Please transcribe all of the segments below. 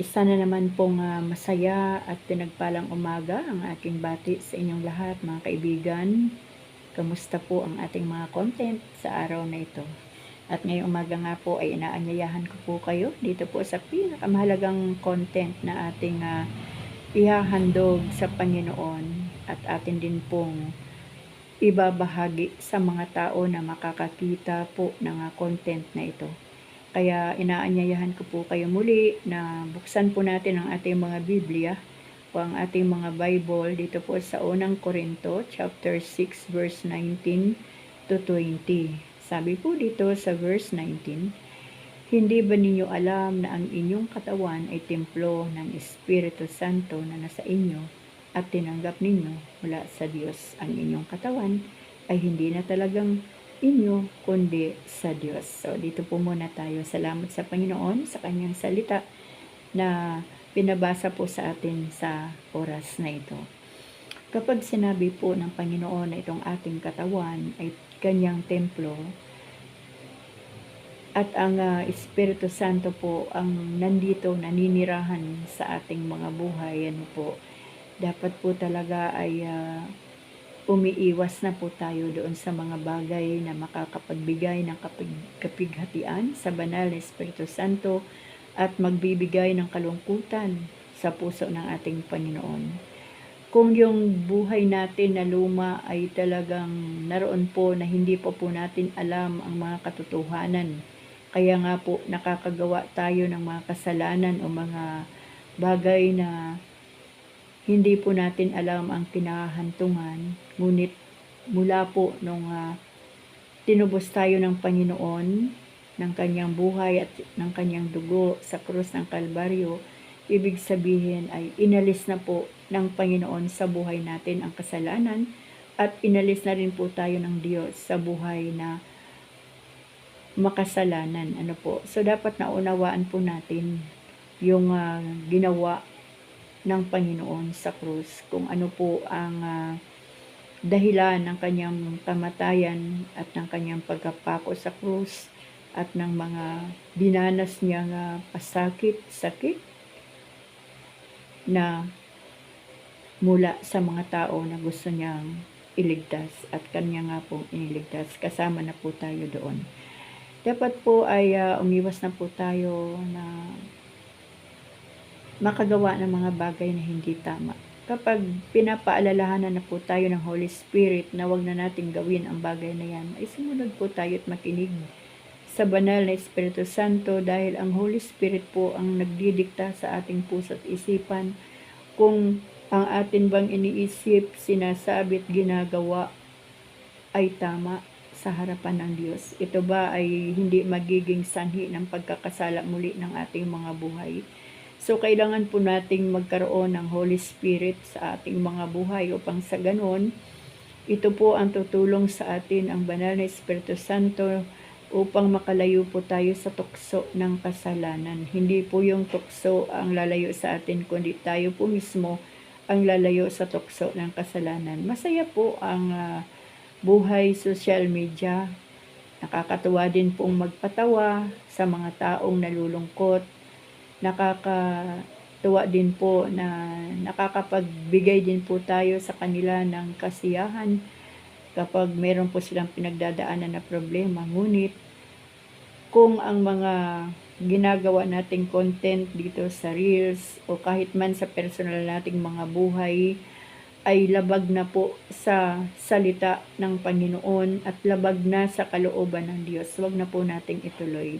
Isa na naman pong ah, masaya at pinagpalang umaga ang aking bati sa inyong lahat mga kaibigan. Kamusta po ang ating mga content sa araw na ito? At ngayong umaga nga po ay inaanyayahan ko po kayo dito po sa pinakamahalagang content na ating ah, ihahandog sa Panginoon at atin din pong ibabahagi sa mga tao na makakakita po ng ah, content na ito. Kaya inaanyayahan ko po kayo muli na buksan po natin ang ating mga Biblia o ang ating mga Bible dito po sa unang Korinto chapter 6 verse 19 to 20. Sabi po dito sa verse 19, Hindi ba ninyo alam na ang inyong katawan ay templo ng Espiritu Santo na nasa inyo at tinanggap ninyo mula sa Diyos ang inyong katawan ay hindi na talagang inyo kundi sa Diyos. So dito po muna tayo. Salamat sa Panginoon sa kanyang salita na pinabasa po sa atin sa oras na ito. Kapag sinabi po ng Panginoon na itong ating katawan ay kanyang templo at ang ah, Espiritu Santo po ang nandito naninirahan sa ating mga buhay, ano po, dapat po talaga ay ah, umiiwas na po tayo doon sa mga bagay na makakapagbigay ng kapig- kapighatian sa banal na Espiritu Santo at magbibigay ng kalungkutan sa puso ng ating Panginoon. Kung yung buhay natin na luma ay talagang naroon po na hindi pa po natin alam ang mga katotohanan, kaya nga po nakakagawa tayo ng mga kasalanan o mga bagay na hindi po natin alam ang kinahantungan, ngunit mula po nung ah, tinubos tayo ng Panginoon, ng kanyang buhay at ng kanyang dugo sa krus ng Kalbaryo, ibig sabihin ay inalis na po ng Panginoon sa buhay natin ang kasalanan at inalis na rin po tayo ng Diyos sa buhay na makasalanan. Ano po? So dapat naunawaan po natin yung ah, ginawa ng Panginoon sa krus, kung ano po ang ah, dahilan ng kanyang kamatayan at ng kanyang pagkapako sa krus at ng mga dinanas niyang ah, pasakit, sakit na mula sa mga tao na gusto niyang iligtas at kanya nga pong iniligtas. Kasama na po tayo doon. Dapat po ay ah, umiwas na po tayo na makagawa ng mga bagay na hindi tama. Kapag pinapaalalahanan na po tayo ng Holy Spirit na wag na natin gawin ang bagay na yan, ay sumunod po tayo at makinig sa banal na Espiritu Santo dahil ang Holy Spirit po ang nagdidikta sa ating puso at isipan kung ang atin bang iniisip, sinasabi at ginagawa ay tama sa harapan ng Diyos. Ito ba ay hindi magiging sanhi ng pagkakasala muli ng ating mga buhay? So, kailangan po nating magkaroon ng Holy Spirit sa ating mga buhay upang sa ganon, ito po ang tutulong sa atin ang banal na Espiritu Santo upang makalayo po tayo sa tukso ng kasalanan. Hindi po yung tukso ang lalayo sa atin, kundi tayo po mismo ang lalayo sa tukso ng kasalanan. Masaya po ang ah, buhay social media. Nakakatuwa din pong magpatawa sa mga taong nalulungkot. Nakakatuwa din po na nakakapagbigay din po tayo sa kanila ng kasiyahan kapag meron po silang pinagdadaanan na problema. Ngunit kung ang mga ginagawa nating content dito sa Reels o kahit man sa personal nating mga buhay ay labag na po sa salita ng Panginoon at labag na sa kalooban ng Diyos. Huwag na po nating ituloy.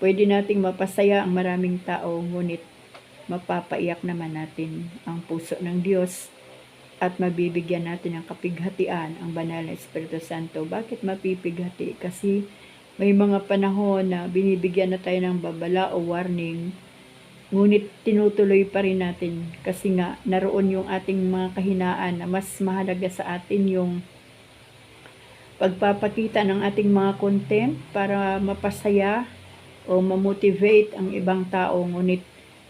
Pwede nating mapasaya ang maraming tao, ngunit mapapaiyak naman natin ang puso ng Diyos at mabibigyan natin ng kapighatian ang banal na Espiritu Santo. Bakit mapipighati? Kasi may mga panahon na binibigyan na tayo ng babala o warning, ngunit tinutuloy pa rin natin kasi nga naroon yung ating mga kahinaan na mas mahalaga sa atin yung pagpapakita ng ating mga content para mapasaya o mamotivate ang ibang tao ngunit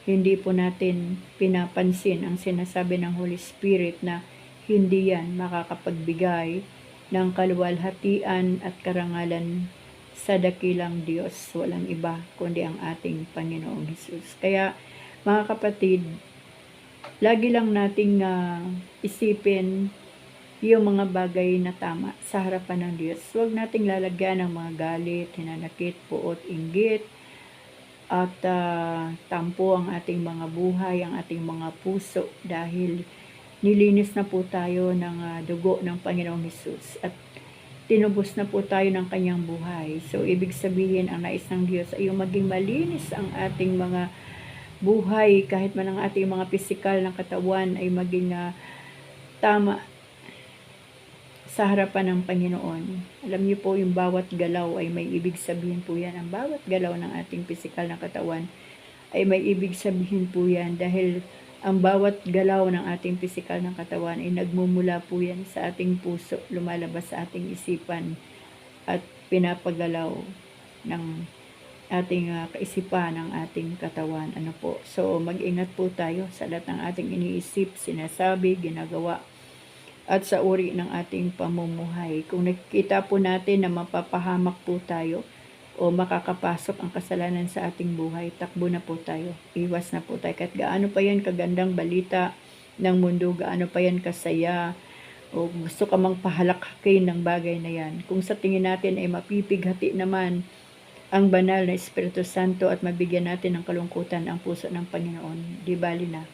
hindi po natin pinapansin ang sinasabi ng Holy Spirit na hindi yan makakapagbigay ng kaluwalhatian at karangalan sa dakilang Diyos. Walang iba kundi ang ating Panginoong Hesus. Kaya Mga kapatid, lagi lang nating ah, isipin yung mga bagay na tama sa harapan ng Diyos. Huwag nating lalagyan ng mga galit, hinanakit, puot, inggit, at ah, tampo ang ating mga buhay, ang ating mga puso dahil nilinis na po tayo ng ah, dugo ng Panginoong Hesus at tinubos na po tayo ng kanyang buhay. So, ibig sabihin, ang nais ng Diyos ay yung maging malinis ang ating mga buhay, kahit man ang ating mga pisikal ng katawan ay maging ah, tama sa harapan ng Panginoon. Alam niyo po, yung bawat galaw ay may ibig sabihin po yan. Ang bawat galaw ng ating pisikal na katawan ay may ibig sabihin po yan dahil ang bawat galaw ng ating pisikal ng katawan ay nagmumula po yan sa ating puso, lumalabas sa ating isipan at pinapagalaw ng ating uh, kaisipan ng ating katawan. Ano po? So, mag-ingat po tayo sa lahat ng ating iniisip, sinasabi, ginagawa, at sa uri ng ating pamumuhay. Kung nakikita po natin na mapapahamak po tayo o makakapasok ang kasalanan sa ating buhay, takbo na po tayo. Iwas na po tayo. Kahit gaano pa yan kagandang balita ng mundo, gaano pa yan kasaya, o gusto ka mang pahalakhakin ng bagay na yan. Kung sa tingin natin ay mapipighati naman ang banal na Espiritu Santo at mabigyan natin ng kalungkutan ang puso ng Panginoon, di bali na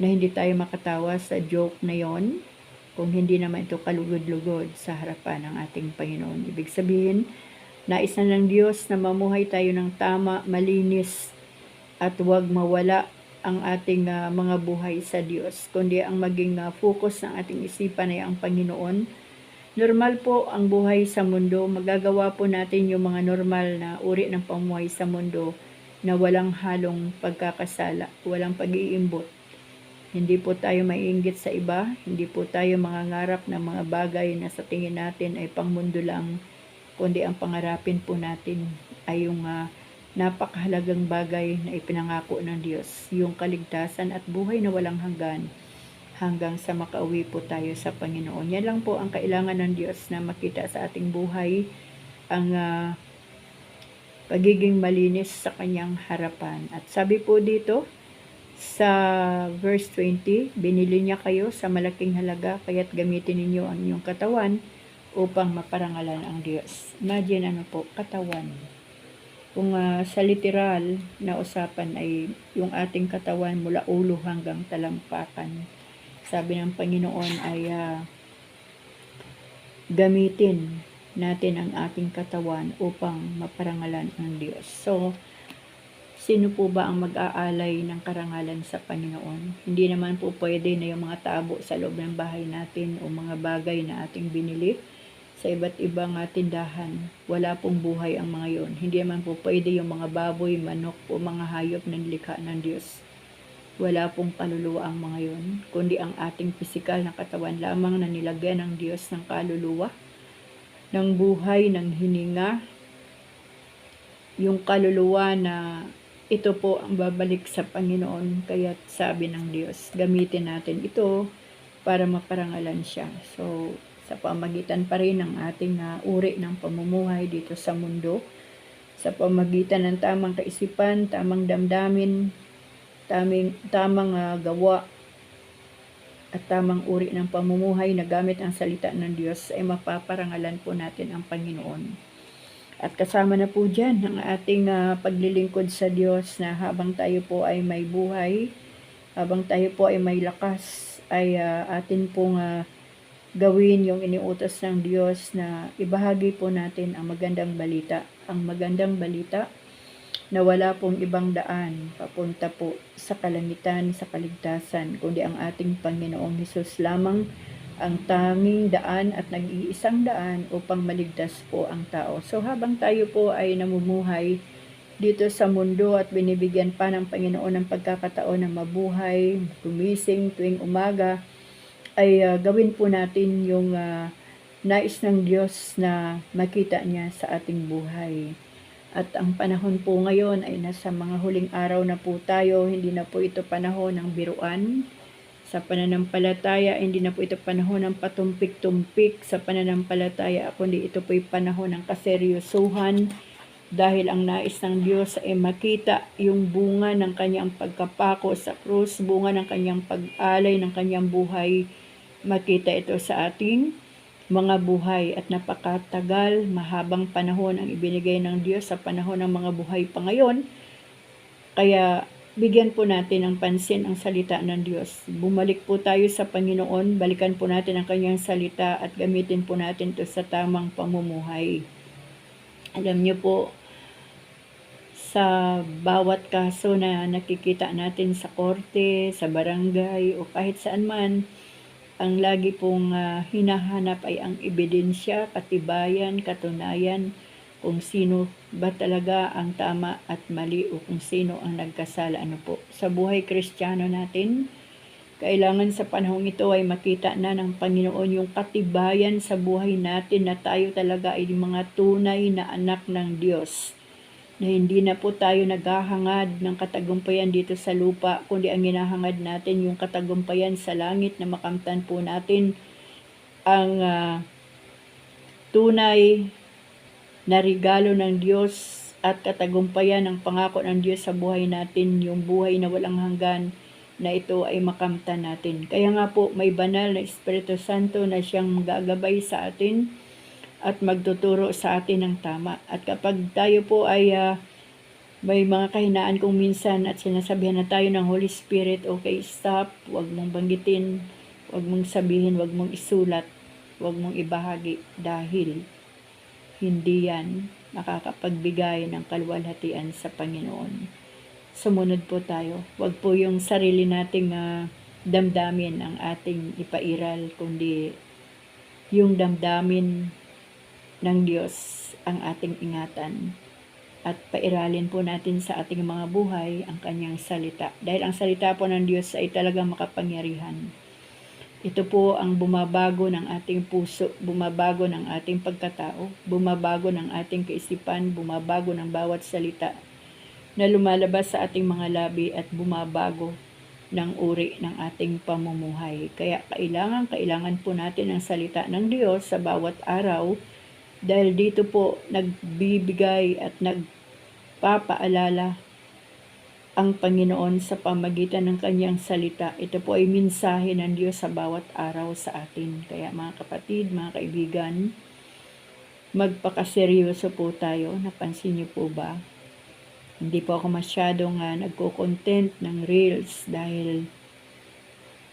na hindi tayo makatawa sa joke na yon kung hindi naman ito kalugod-lugod sa harapan ng ating Panginoon. Ibig sabihin, nais na ng Diyos na mamuhay tayo ng tama, malinis, at huwag mawala ang ating uh, mga buhay sa Diyos, kundi ang maging uh, focus ng ating isipan ay ang Panginoon. Normal po ang buhay sa mundo, magagawa po natin yung mga normal na uri ng pamuhay sa mundo na walang halong pagkakasala, walang pag-iimbot hindi po tayo maiinggit sa iba, hindi po tayo mangangarap ng mga bagay na sa tingin natin ay pangmundo lang, kundi ang pangarapin po natin ay yung uh, napakahalagang bagay na ipinangako ng Diyos, yung kaligtasan at buhay na walang hanggan hanggang sa makauwi po tayo sa Panginoon. Yan lang po ang kailangan ng Diyos na makita sa ating buhay ang uh, pagiging malinis sa kanyang harapan. At sabi po dito, sa verse 20, binili niya kayo sa malaking halaga, kaya't gamitin ninyo ang inyong katawan upang maparangalan ang Diyos. Imagine ano po, katawan. Kung uh, sa literal na usapan ay yung ating katawan mula ulo hanggang talampakan. Sabi ng Panginoon ay uh, gamitin natin ang ating katawan upang maparangalan ang Diyos. So, Sino po ba ang mag-aalay ng karangalan sa Panginoon? Hindi naman po pwede na yung mga tabo sa loob ng bahay natin o mga bagay na ating binili sa iba't ibang tindahan. Wala pong buhay ang mga yon. Hindi naman po pwede yung mga baboy, manok o mga hayop na nilikha ng Diyos. Wala pong kaluluwa ang mga yon, kundi ang ating pisikal na katawan lamang na nilagyan ng Diyos ng kaluluwa, ng buhay, ng hininga, yung kaluluwa na ito po ang babalik sa Panginoon. Kaya sabi ng Diyos, gamitin natin ito para maparangalan siya. So, sa pamagitan pa rin ng ating uh, uri ng pamumuhay dito sa mundo, sa pamagitan ng tamang kaisipan, tamang damdamin, taming, tamang uh, gawa, at tamang uri ng pamumuhay na gamit ang salita ng Diyos ay mapaparangalan po natin ang Panginoon. At kasama na po dyan ang ating uh, paglilingkod sa Diyos na habang tayo po ay may buhay, habang tayo po ay may lakas, ay uh, atin pong uh, gawin yung iniutos ng Diyos na ibahagi po natin ang magandang balita. Ang magandang balita na wala pong ibang daan papunta po sa kalangitan, sa kaligtasan, kundi ang ating Panginoong Hesus lamang ang tanging daan at nag-iisang daan upang maligtas po ang tao. So habang tayo po ay namumuhay dito sa mundo at binibigyan pa ng Panginoon ng pagkakataon na mabuhay, gumising tuwing umaga, ay uh, gawin po natin yung uh, nais ng Diyos na makita niya sa ating buhay. At ang panahon po ngayon ay nasa mga huling araw na po tayo, hindi na po ito panahon ng biruan, sa pananampalataya, hindi na po ito panahon ng patumpik-tumpik. Sa pananampalataya, kundi ito po'y panahon ng kaseryosuhan, dahil ang nais ng Diyos ay makita yung bunga ng kanyang pagkapako sa krus, bunga ng kanyang pag-alay ng kanyang buhay, makita ito sa ating mga buhay at napakatagal, mahabang panahon ang ibinigay ng Diyos sa panahon ng mga buhay pa ngayon. Kaya bigyan po natin ng pansin ang salita ng Diyos. Bumalik po tayo sa Panginoon, balikan po natin ang kanyang salita at gamitin po natin ito sa tamang pamumuhay. Alam niyo po, sa bawat kaso na nakikita natin sa korte, sa barangay o kahit saan man, ang lagi pong uh, hinahanap ay ang ebidensya, katibayan, katunayan kung sino ba talaga ang tama at mali o kung sino ang nagkasala. Ano po. Sa buhay kristyano natin, kailangan sa panahong ito ay makita na ng Panginoon yung katibayan sa buhay natin na tayo talaga ay mga tunay na anak ng Diyos na hindi na po tayo naghahangad ng katagumpayan dito sa lupa, kundi ang hinahangad natin yung katagumpayan sa langit na makamtan po natin ang uh, tunay na regalo ng Diyos at katagumpayan ng pangako ng Diyos sa buhay natin, yung buhay na walang hanggan na ito ay makamtan natin. Kaya nga po may banal na Espiritu Santo na siyang gagabay sa atin at magtuturo sa atin ng tama. At kapag tayo po ay uh, may mga kahinaan kung minsan at sinasabihan na tayo ng Holy Spirit, okay, stop, wag mong banggitin, wag mong sabihin, wag mong isulat, wag mong ibahagi dahil hindi yan makakapagbigay ng kalwalhatian sa Panginoon. Sumunod po tayo. Wag po yung sarili nating uh, damdamin ang ating ipairal, kundi yung damdamin ng Diyos ang ating ingatan at pairalin po natin sa ating mga buhay ang kanyang salita. Dahil ang salita po ng Diyos ay talagang makapangyarihan. Ito po ang bumabago ng ating puso, bumabago ng ating pagkatao, bumabago ng ating kaisipan, bumabago ng bawat salita na lumalabas sa ating mga labi at bumabago ng uri ng ating pamumuhay. Kaya kailangan, kailangan po natin ang salita ng Diyos sa bawat araw dahil dito po nagbibigay at nagpapaalala ang Panginoon sa pamagitan ng kanyang salita. Ito po ay minsahe ng Diyos sa bawat araw sa atin. Kaya mga kapatid, mga kaibigan, magpakaseryoso po tayo. Napansin niyo po ba? Hindi po ako masyadong uh, nagko-content ng reels dahil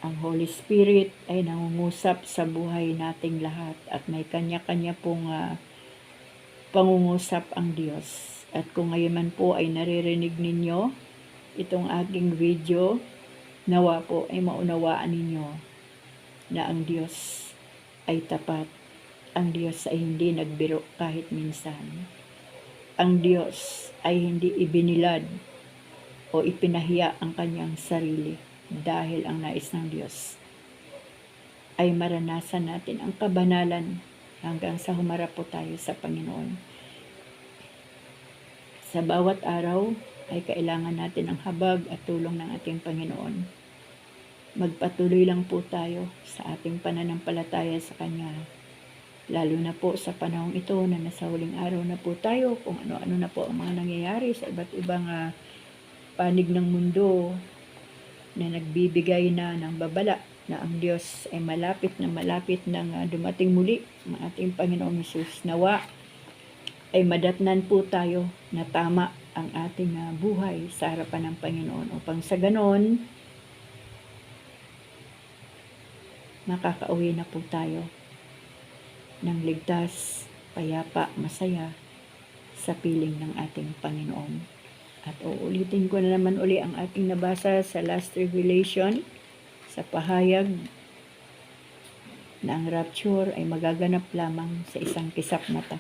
ang Holy Spirit ay nangungusap sa buhay nating lahat at may kanya-kanya pong uh, pangungusap ang Diyos. At kung ngayon man po ay naririnig ninyo itong aking video, nawa po ay maunawaan ninyo na ang Diyos ay tapat. Ang Diyos ay hindi nagbiro kahit minsan. Ang Diyos ay hindi ibinilad o ipinahiya ang kanyang sarili dahil ang nais ng Diyos ay maranasan natin ang kabanalan hanggang sa humarap po tayo sa Panginoon. Sa bawat araw ay kailangan natin ang habag at tulong ng ating Panginoon. Magpatuloy lang po tayo sa ating pananampalataya sa Kanya. Lalo na po sa panahong ito na nasa huling araw na po tayo kung ano-ano na po ang mga nangyayari sa iba't ibang uh, panig ng mundo na nagbibigay na ng babala na ang Diyos ay malapit na malapit nang uh, dumating muli ang ating Panginoong Yesus. Nawa ay madatnan po tayo na tama ang ating uh, buhay sa harapan ng Panginoon upang sa ganon makakauwi na po tayo ng ligtas, payapa, masaya sa piling ng ating Panginoon. At uulitin ko na naman uli ang ating nabasa sa last revelation sa pahayag na ang rapture ay magaganap lamang sa isang kisap mata.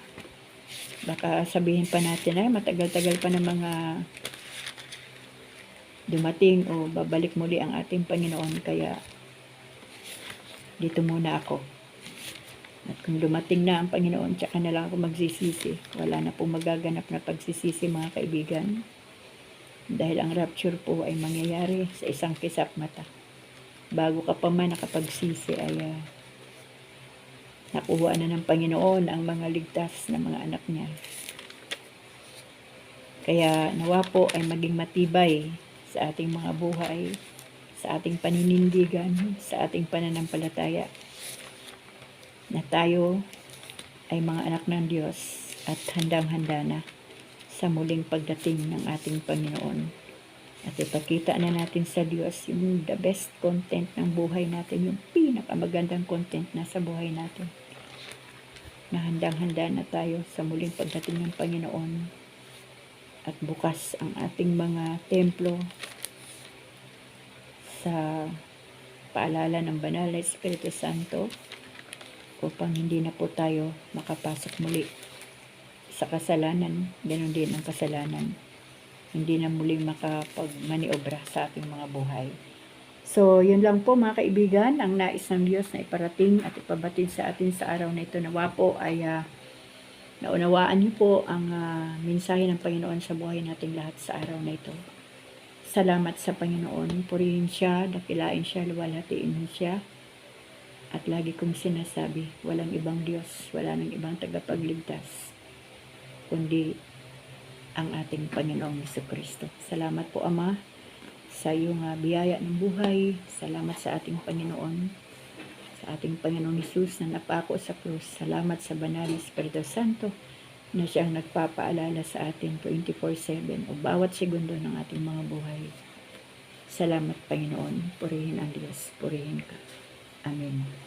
Baka sabihin pa natin ay matagal-tagal pa ng mga dumating o babalik muli ang ating Panginoon kaya dito muna ako. At kung dumating na ang Panginoon, tsaka na lang ako magsisisi. Wala na pong magaganap na pagsisisi mga kaibigan. Dahil ang rapture po ay mangyayari sa isang kisap mata. Bago ka pa man nakapagsisi ay uh, nakuha na ng Panginoon ang mga ligtas na mga anak niya. Kaya nawa po ay maging matibay sa ating mga buhay, sa ating paninindigan, sa ating pananampalataya na tayo ay mga anak ng Diyos at handang-handa na sa muling pagdating ng ating Panginoon. At ipakita na natin sa Diyos yung the best content ng buhay natin, yung pinakamagandang content na sa buhay natin. Na handang-handa na tayo sa muling pagdating ng Panginoon at bukas ang ating mga templo sa paalala ng banal na Espiritu Santo upang hindi na po tayo makapasok muli sa kasalanan, ganoon din ang kasalanan. Hindi na muling makapagmaniobra sa ating mga buhay. So, yun lang po mga kaibigan, ang nais ng Diyos na iparating at ipabatid sa atin sa araw na ito. Nawa po ay ah, naunawaan niyo po ang ah, mensahe ng Panginoon sa buhay nating lahat sa araw na ito. Salamat sa Panginoon. Purihin siya, dakilain siya, luwalhatiin siya. At lagi kong sinasabi, walang ibang Diyos, wala nang ibang tagapagligtas, kundi ang ating Panginoong Yeso Kristo. Salamat po Ama sa iyong ah, biyaya ng buhay. Salamat sa ating Panginoon, sa ating Panginoong Yesus na napako sa krus. Salamat sa Banal na Espiritu Santo na siyang nagpapaalala sa atin 24-7 o bawat segundo ng ating mga buhay. Salamat Panginoon. Purihin ang Diyos. Purihin ka. Amen.